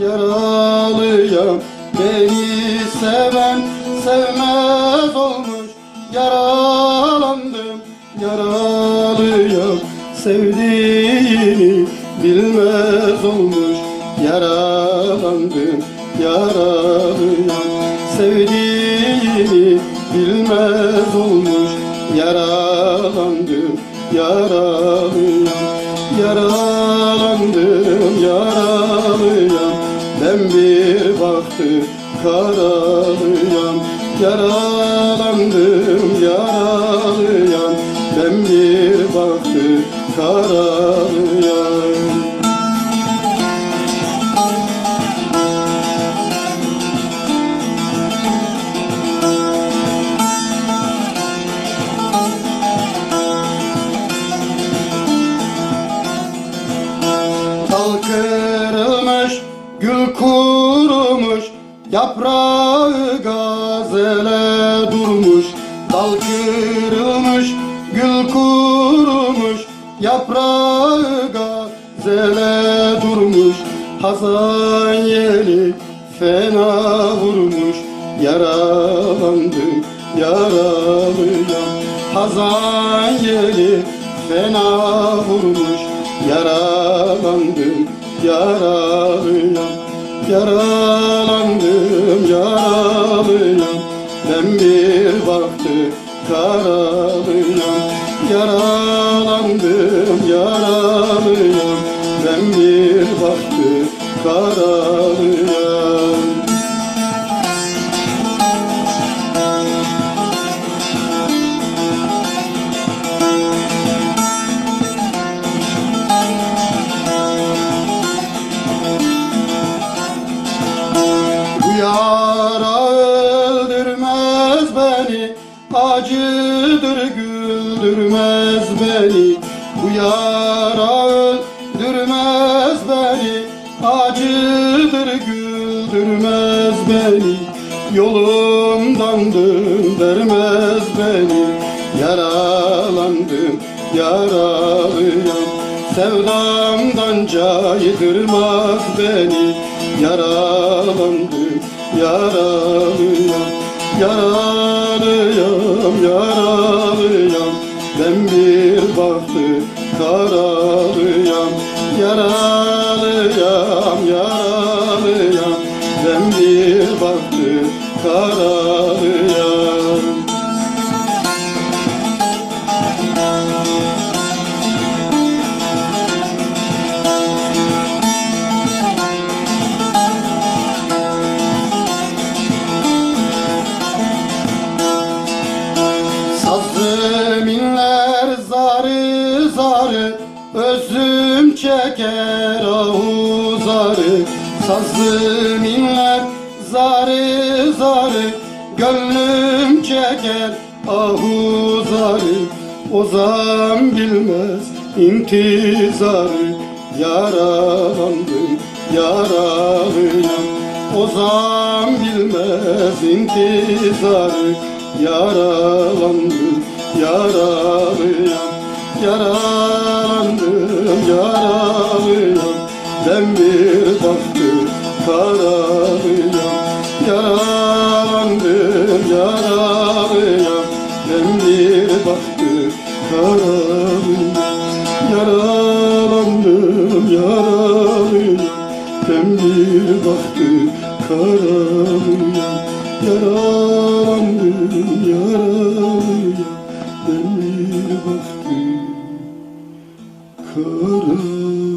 yaralıyam Beni seven sevmez olmuş. Yaralandım yaralıyam Sevdiğini bilmez olmuş. Yaralandım yaralıyam Sevdiğini bilmez olmuş. Yaralandım yaralıyam Yaralandım yaralıyam. Ben bir baktı karalıyam. Yaralandım yaralıyam. Ben bir baktı karalıyam gül kurumuş, yaprağı gazele durmuş. Dal kırılmış, gül kurumuş, yaprağı gazele durmuş. Hazan yeli fena vurmuş, yaralandım, yaralıyam. Hazan yeli fena vurmuş, Yaralandım, yaralıyam Yaralandım, yaralıyam Ben bir baktı karalıyam Yaralandım, yaralıyam Ben bir baktı karalıyam güldürmez beni Bu yara öldürmez beni. Acıdır güldürmez beni Yolumdan döndürmez beni. Yaralandım yaralıyam Sevdamdan caydırmaz beni. Yaralandım yaralıyam Yaralıyam yaralıyam Ben bir baktı karalıyam Yaralıyam yaralıyam Ben bir baktı karalıyam Özüm çeker ahu zarı Sazlı minler zarı zarı Gönlüm çeker ahu zarı. Ozan bilmez intizarı Yaralandım yaralıyam Ozan bilmez intizarı Yaralandım yaralıyam Yaralandım yaralıyam Baktı karalıyam Yaralandım yaralıyam Ben bir baktı karalıyam Yaralandım yaralıyam Ben bir baktı karalıyam Yaralandım yaralıyam Ben bir baktı karalıyam